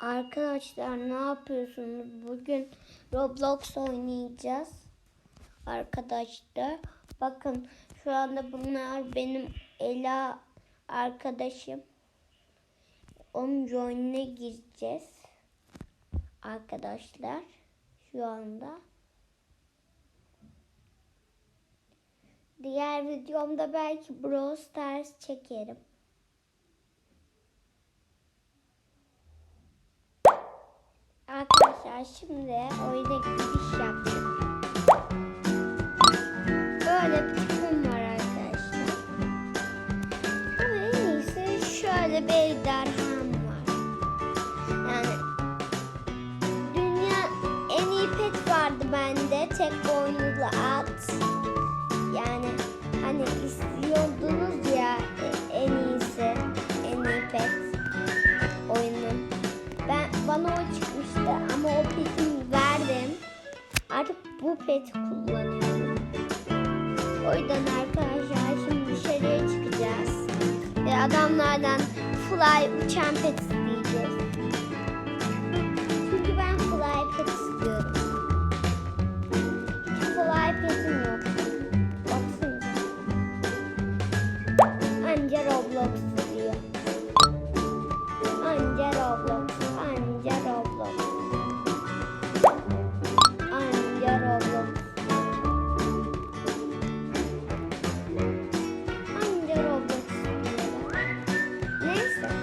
Arkadaşlar ne yapıyorsunuz? Bugün Roblox oynayacağız. Arkadaşlar bakın şu anda bunlar benim Ela arkadaşım. Onun join'ine gireceğiz. Arkadaşlar şu anda. Diğer videomda belki Brawl Stars çekerim. Arkadaşlar şimdi oyuna giriş yaptık. Böyle bir takım var arkadaşlar. Ama en iyisi şöyle bir ejderham artık bu pet kullanıyorum. O yüzden arkadaşlar şimdi dışarıya çıkacağız. Ve adamlardan fly uçan pet isteyeceğiz. Çünkü ben fly pet istiyorum. Hiç fly petim yok. Baksana. Anca Roblox. Wednesday.